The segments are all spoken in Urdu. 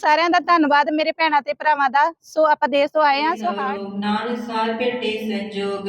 ਸਾਰਿਆਂ ਦਾ ਧੰਨਵਾਦ ਮੇਰੇ ਭੈਣਾਂ ਤੇ ਭਰਾਵਾਂ ਦਾ ਸੋ ਆਪਾਂ ਦੇਸ਼ ਤੋਂ ਆਏ ਹਾਂ ਸੋ ਹਾਰਟ ਨਾਨ ਸਾਲ ਭੇਟੇ ਸੰਜੋਗ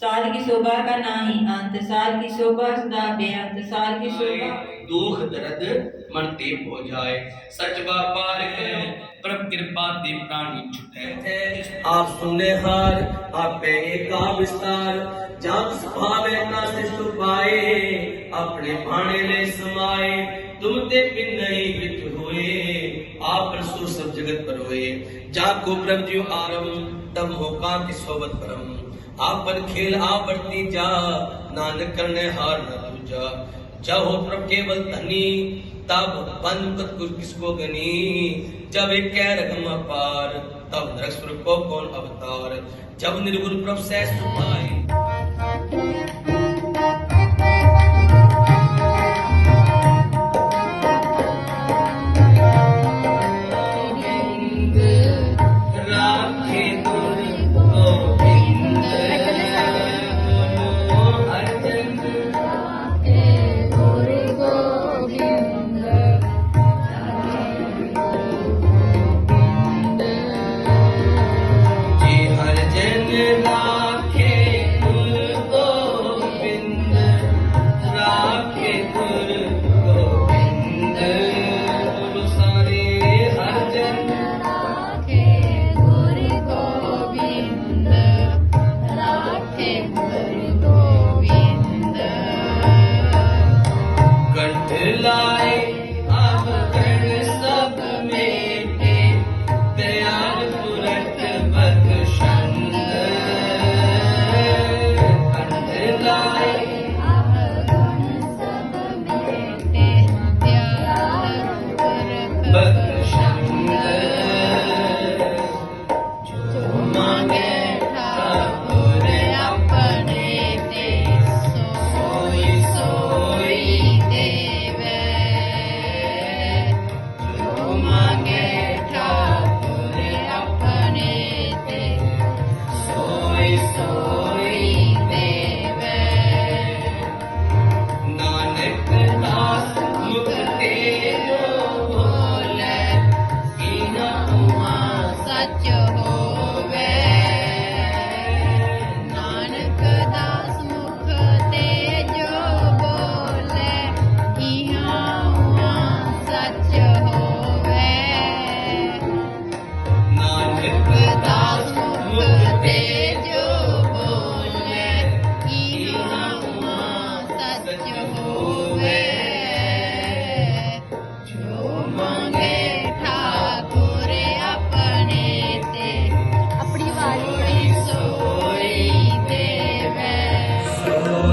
سال کی صوبہ کا نہیں انت سال کی صوبہ صدا بے انت سال کی صوبہ دوخ درد مرتے ہو جائے۔ سچ با پار ہے پرم کرپا تے پرانی چھٹے۔ آپ سنے ہار آپ پہ ایک آبستار جام سبھاوے نہ سے سبھائے اپنے بھانے لے سمائے۔ تم تے پن نہیں بیت ہوئے آپ رسول سب جگت پر ہوئے۔ جا کو پرم جیو آرم تم ہو ہوکا کی صحبت پرم۔ آپن کھیل آ جا، نانک کرنے ہار نہ دوجا چاہو پرب کے بل تب بند کت کچھ کس کو گنی۔ جب ایک کہہ رقم اپار تب نرک سر کو کون اوتار جب نرگل پرب سے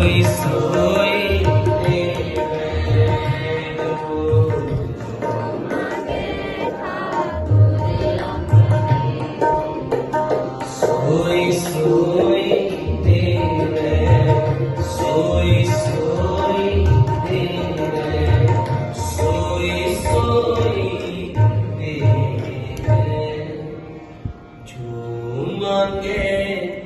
ਹੋਈ ਸੋਈ ਤੇ ਵੈਣ ਹੋ ਸੋਈ ਸੋਈ ਤੇ ਵੈਣ ਸੋਈ ਸੋਈ ਤੇ ਵੈਣ ਸੋਈ ਸੋਈ ਤੇ ਵੈਣ ਜੋ ਮੰਗੇ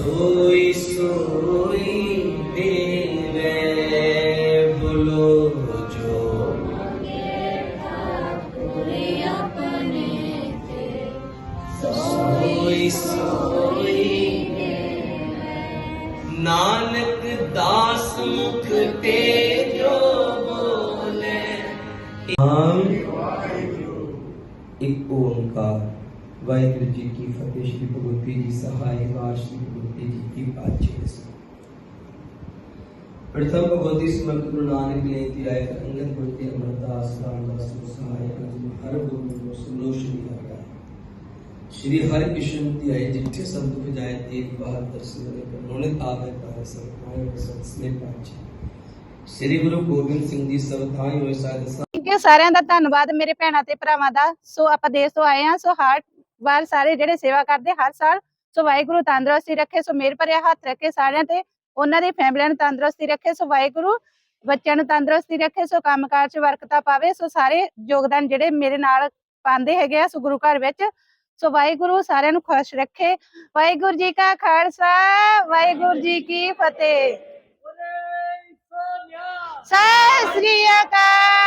سوئی سوئی نانک داس مکھتے جو بولے۔ ایک اونکار واحر جی کی فتح بھی سہائے باشنی گروتی جی کی باچے سے پڑھتا بہت اس مرد گروہ نانک نے انتی آئے کہ انگر گروتی امرتا آسلام دستو سہائے کہ ہر گروہ میں سنو شریح آگا ہے شریح ہر کشن تی آئے جنٹھے سندو پہ جائے تیر باہر درسی ہوئے کہ انہوں نے آگا ہے پہلے سر پہلے سر سنے پہنچے شریح گروہ گوگن سنگھ جی سب تھائیں۔ ہوئے سائے دستان سارے اندھا تانواد میرے پینہ تے پرامادہ سو اپا دے سو آئے ہیں سو ہارٹ ਵਾਰ ਸਾਰੇ ਜਿਹੜੇ ਸੇਵਾ ਕਰਦੇ ਹਰ ਸਾਲ ਸੋ ਵਾਹਿਗੁਰੂ ਤੰਦਰੁਸਤੀ ਰੱਖੇ ਸੋ ਮੇਰ ਭਰਿਆ ਹੱਥ ਰੱਖੇ ਸਾਰਿਆਂ ਤੇ ਉਹਨਾਂ ਦੀ ਫੈਮਲੀਆਂ ਨੂੰ ਤੰਦਰੁਸਤੀ ਰੱਖੇ ਸੋ ਵਾਹਿਗੁਰੂ ਬੱਚਿਆਂ ਨੂੰ ਤੰਦਰੁਸਤੀ ਰੱਖੇ ਸੋ ਕੰਮਕਾਰ 'ਚ ਬਰਕਤਾਂ ਪਾਵੇ ਸੋ ਸਾਰੇ ਯੋਗਦਾਨ ਜਿਹੜੇ ਮੇਰੇ ਨਾਲ ਪਾਉਂਦੇ ਹੈਗੇ ਆ ਸੋ ਗੁਰੂ ਘਰ ਵਿੱਚ ਸੋ ਵਾਹਿਗੁਰੂ ਸਾਰਿਆਂ ਨੂੰ ਖੁਸ਼ ਰੱਖੇ ਵਾਹਿਗੁਰੂ ਜੀ ਕਾ ਖਾਲਸਾ ਵਾਹਿਗੁਰੂ ਜੀ ਕੀ ਫਤਿਹ। ਸਤਿ ਸ੍ਰੀ ਅਕਾਲ।